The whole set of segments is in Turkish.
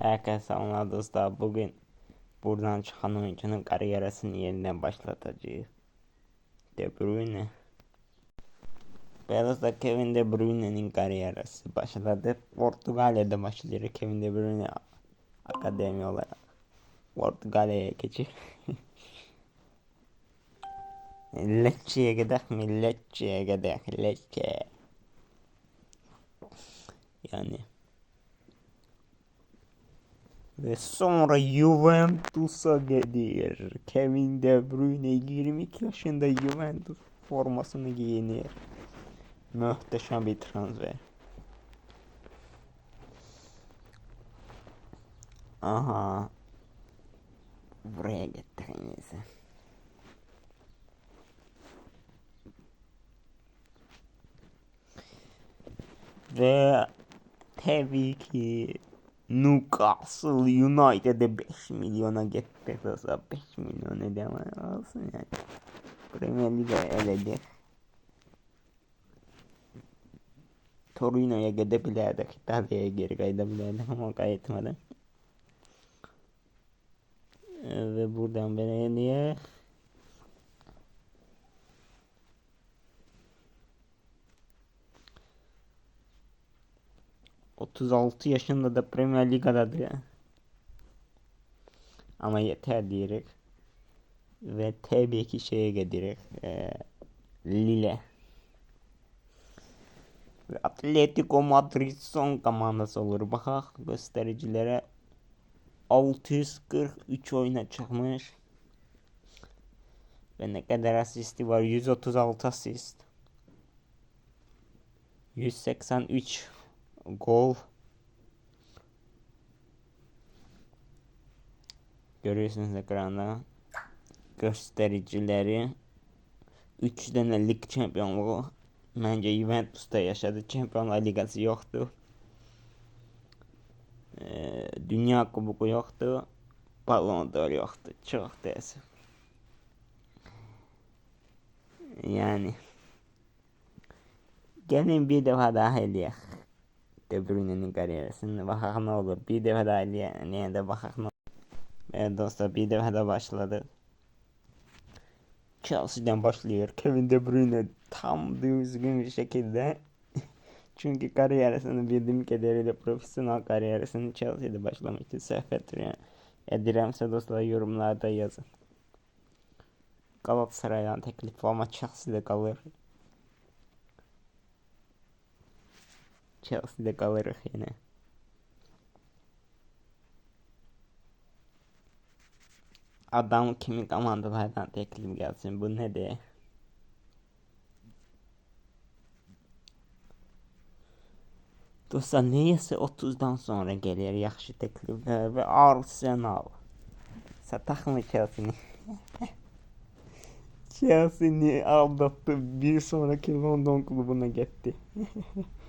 Herkese selamlar dostlar. Bugün buradan çıkan oyuncunun kariyerisini yeniden başlatacağız. De Bruyne. Beyazda Kevin De Bruyne'nin kariyerisi başladı. Portugalya'da başlıyor Kevin De Bruyne akademi olarak. Portugalya'ya geçip Lecce'ye gidelim mi? Lecce'ye gidelim. Lecce. Yani ve sonra Juventus'a gidiyor. Kevin De Bruyne 22 yaşında Juventus formasını giyiniyor. Muhteşem bir transfer. Aha. Buraya getiriniz. Ve tabii ki Newcastle United'e 5 milyona getirdiler. 5 milyon ödeme alsın yani. Premier Lig'e eledi. Torino'ya gidebilirdik. İtalya'ya geri gidebilirdik ama kaydetmedim. Ee, Ve buradan belediye 36 yaşında da Premier Liga'dadır ya. Ama yeter diyerek. Ve tabii ki şeye giderek. E, Lille. Ve Atletico Madrid son komandası olur. Bakak göstericilere 643 oyuna çıkmış. Ve ne kadar asisti var? 136 asist. 183 gol. Görüyorsunuz ekranda göstericileri. 3 tane lig şampiyonluğu. Bence Juventus'ta yaşadı. Şampiyonlar Ligası yoktu. Ee, Dünya Kubuku yoktu. Ballon d'Or yoktu. Çok teessüf. Yani gelin bir defa daha hediye. De Bruyne'nin kariyerisine bakak ne olur. Bir defa daha. Niye de bakak ne olur. Evet dostlar bir defa da başladı. Chelsea'den başlıyor. Kevin De Bruyne tam düzgün bir şekilde çünkü kariyerisini bildiğim kadarıyla profesyonel kariyerisini Chelsea'de başlamıştı. Sefet Ediremse dostlar yorumlarda yazın. Galatasaray'dan teklif ama Chelsea'de kalır. Chelsea'de kalırız yine. Adam kimin komandalardan teklif gelsin bu ne de? Dostlar neyse 30'dan sonra gelir yaxşı teklifler ve Arsenal. Satak mı Chelsea'ni? Chelsea'ni aldattı. Bir sonraki London klubuna gitti.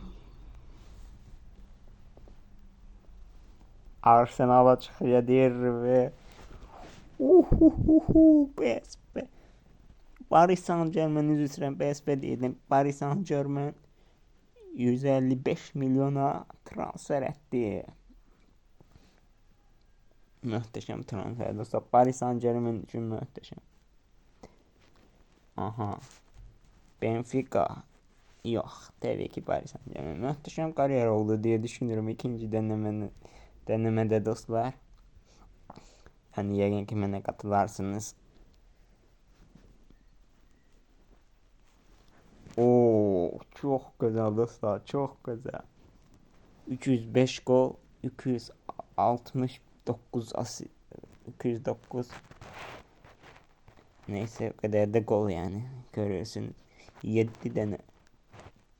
Arsenal'a çıkıyor ve Uhuhuhu PSV. Paris Saint Germain üzerinden PSV değilim. Paris Saint Germain 155 milyona transfer etti. Muhteşem transfer dostlar. Paris Saint Germain için muhteşem. Aha. Benfica. Yok. Tabii ki Paris Saint Germain. Muhteşem kariyer oldu diye düşünüyorum ikinci denemenin denemede dostlar. Hani yayın kimine katılarsınız. Oo çok güzel dostlar çok güzel. 305 gol 269 asist 209 Neyse o kadar da gol yani görüyorsunuz. 7 tane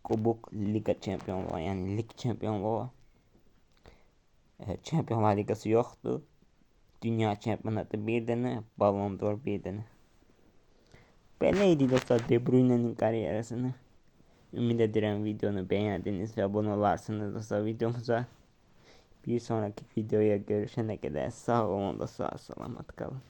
Kubuk Liga şampiyonluğu yani lig şampiyonluğu. Evet, Şampiyonlar Ligası yoktu. Dünya şampiyonatı bir tane, Ballon d'Or bir tane. Böyleydi dostlar De Bruyne'nin kariyerisini. Ümit ederim videonu beğendiniz ve abone olarsınız dostlar videomuza. Bir sonraki videoya görüşene kadar sağ olun da sağ selamet kalın.